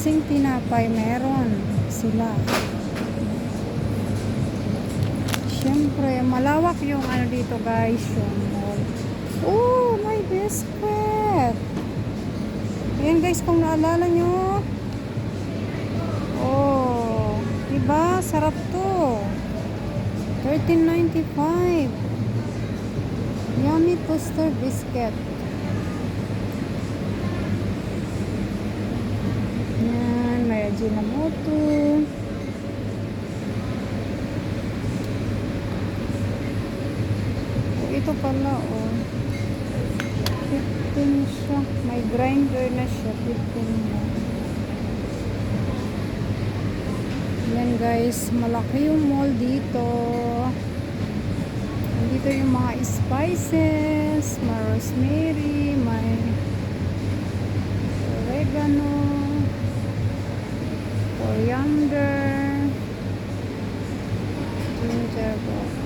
klaseng tinapay meron sila. Siyempre, malawak yung ano dito guys, yung mall. Oh, may biscuit. Ayan guys, kung naalala nyo. Oh, diba? Sarap to. 13.95. Yummy toaster biscuit. Yan, may Ajinomoto. Oh, ito pala, oh. 15 siya. May grinder na siya. 15 na. Yan guys, malaki yung mall dito. Dito yung mga spices, may rosemary, may oregano, coriander, ginger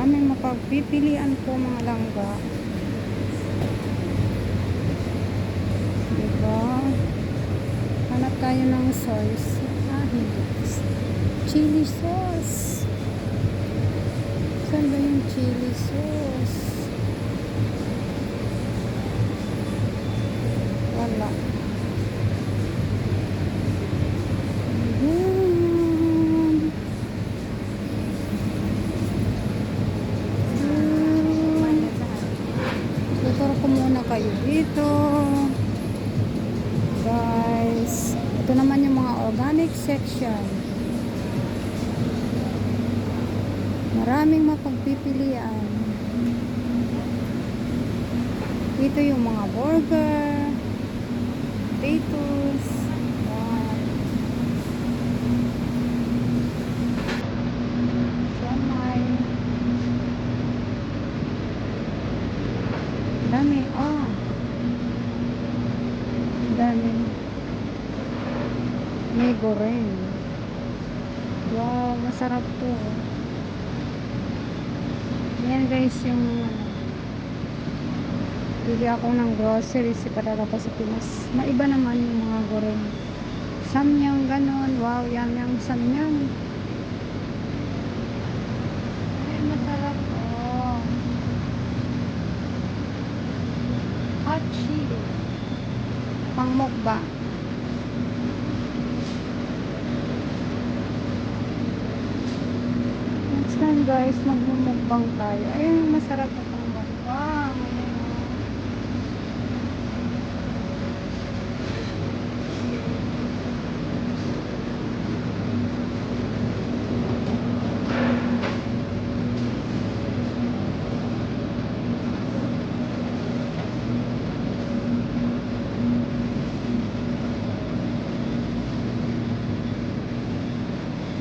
maraming mapagpipilian po mga langga. Diba? Hanap tayo ng sauce. Ah, hindi. Chili sauce. Saan ba yung chili sauce? Wala. Ayan. Ayan. Tuturo ko muna kayo dito. Guys, ito naman yung mga organic section. Maraming mapagpipilian. Dito yung mga burger, potatoes, yan. Siomay. Dami, oh. Dami. May goreng. Wow, masarap to. Guys yung bili ako ng groceries ipadala ko sa Pinas. Maiba naman yung mga goreng. Samyang ganon. Wow, yan yung samyang. Ay, masarap. Oh. Hot chili. Pang mukbang. Guys, magmumukbang tayo. Ayun, masarap pang mukbang.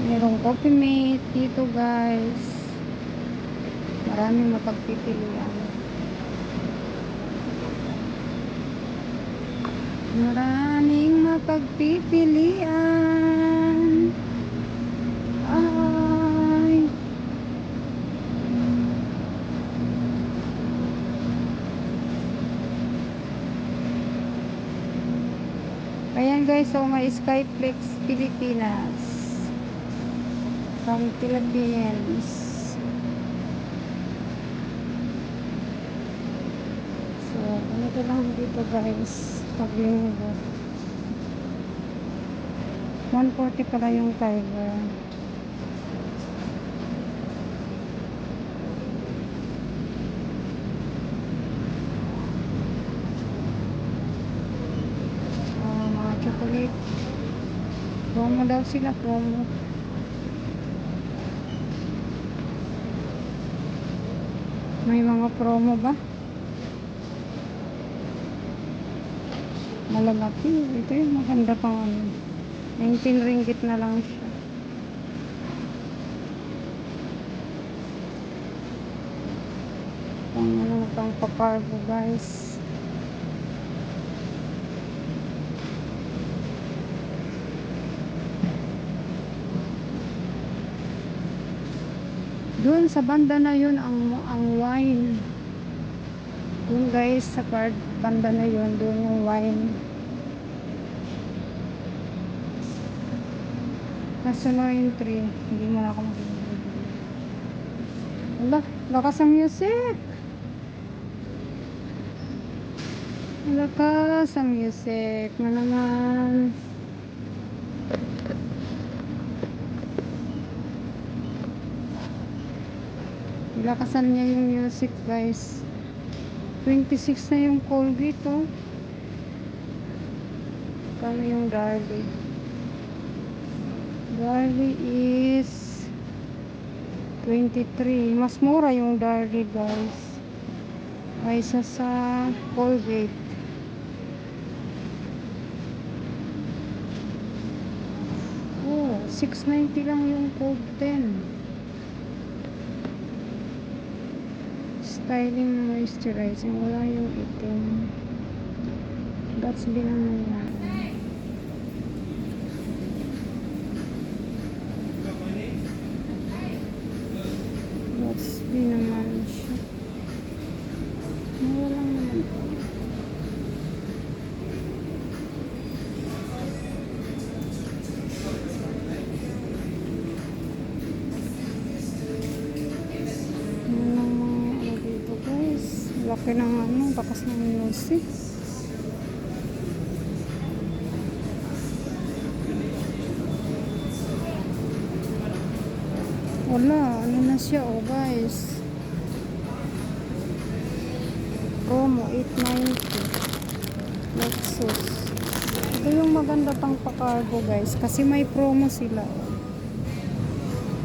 Merong coffee mate dito guys. Maraming mapagpipilian. Maraming mapagpipilian. Ay. Ayan guys, so may Skyflex Pilipinas from Philippines. So, ganito lang dito guys, pag linggo. 140 pala yung tiger. Ah, mga chocolate. Promo daw sila, promo. May mga promo ba? Malalaki. Ito yung maganda pang ano. 19 ringgit na lang siya. Pang ano, pang papargo guys. Doon sa banda na yun ang ang wine. Doon guys sa part banda na yun, doon yung wine. Nasa na yung tree. Hindi mo na ako makikita. Wala, lakas ang music. Lakas ang music na naman. Lakasan niya yung music guys. 26 na yung Colgate oh. Kano yung Darby? Darby is 23. Mas mura yung Darby guys. Kaysa sa Colgate. Oh, 690 lang yung Coke 10. Styling moisturizing. Wala yung itim. That's binaman na. That's binaman music. Wala, ano na siya oh guys. Promo 890. Lexus. Ito yung maganda pang pakargo guys kasi may promo sila.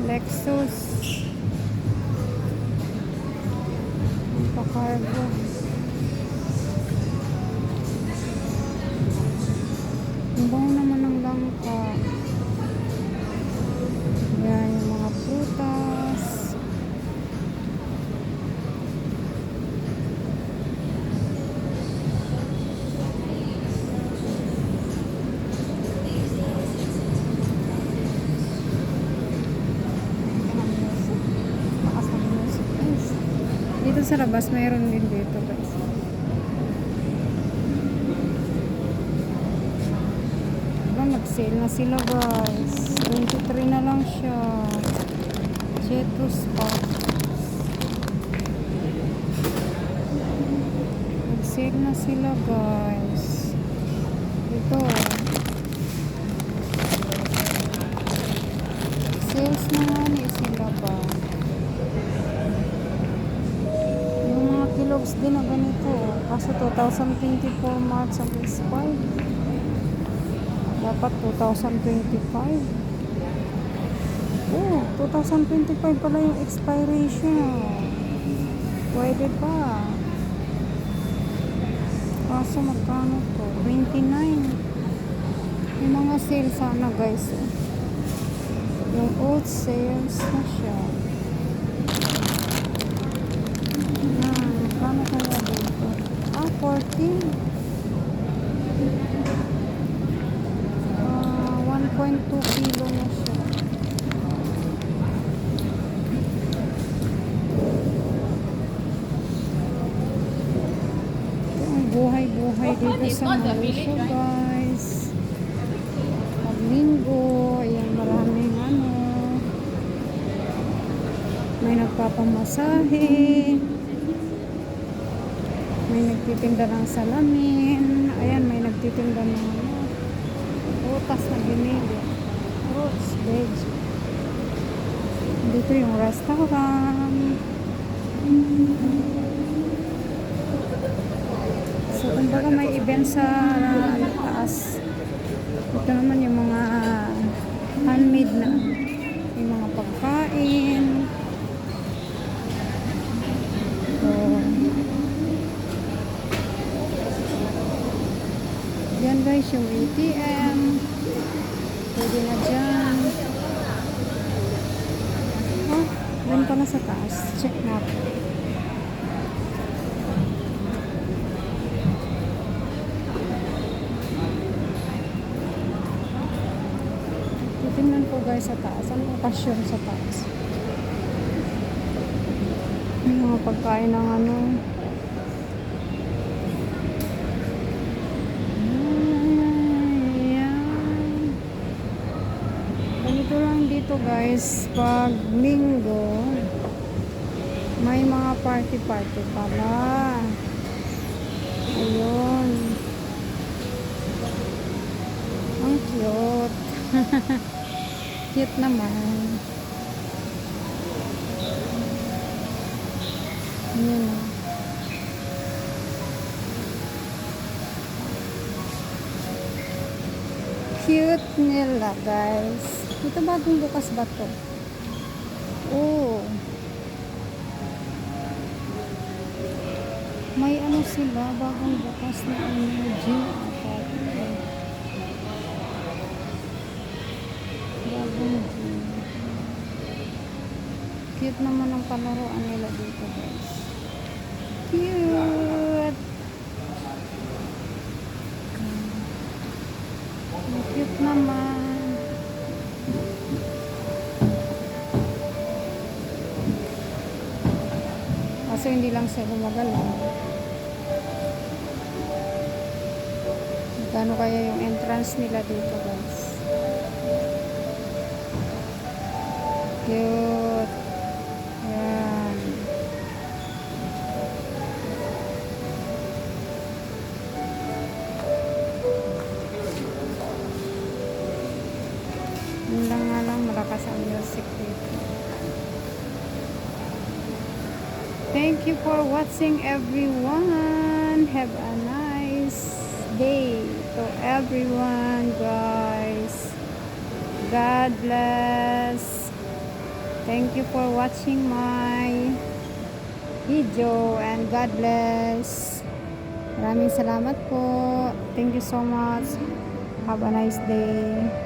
Lexus. Ang pakargo. Ang bango naman ng langka. Yan yung mga prutas. Dito sa labas, mayroon din dito nag-sale na sila guys. 23 na lang siya. Chetos pa. Nag-sale na sila guys. Ito. Sales na nga ni sila ba? Yung mga kilogs din na ganito. Kaso 2024 March ang expired. Dapat 2025. Oh, 2025 pala yung expiration. Pwede pa. Kaso magkano to? 29. Yung mga sale sana guys. eh. Yung old sales na siya. Yan. Magkano kaya dito? Ah, 14. Ah, 1.2 kilo na siya. Ito ang sa Malaysia, guys. Pag linggo, ayan, maraming ano. May nagpapamasahe. May nagtitinda ng salamin. Ayan, may nagtitinda ng ano, Utas na binili. Fruits, veg. Dito yung restaurant. So, kumbaga may event sa taas. Ito naman yung mga handmade na yung mga pagkain. So, yan guys, yung ATM. Pwede na dyan. Oh, doon pala sa taas. Check natin. Guys sa taas. Anong okasyon sa taas? Mga pagkain ng ano. Ganito lang dito guys. Pag linggo, may mga party-party pala. Ayun. Ang cute. cute naman. Ayan o. Cute nila guys. Ito bagong bukas ba to? Oh. May ano sila, bagong bukas na ano, gym Cute naman ang palaruan nila dito guys. Cute! Cute naman. Kaso hindi lang siya gumagalaw. Magkano kaya yung entrance nila dito guys? Cute. Dito. Thank you for watching everyone. Have a nice day to everyone guys. God bless. Thank you for watching my video and God bless. Maraming salamat po. Thank you so much. Have a nice day.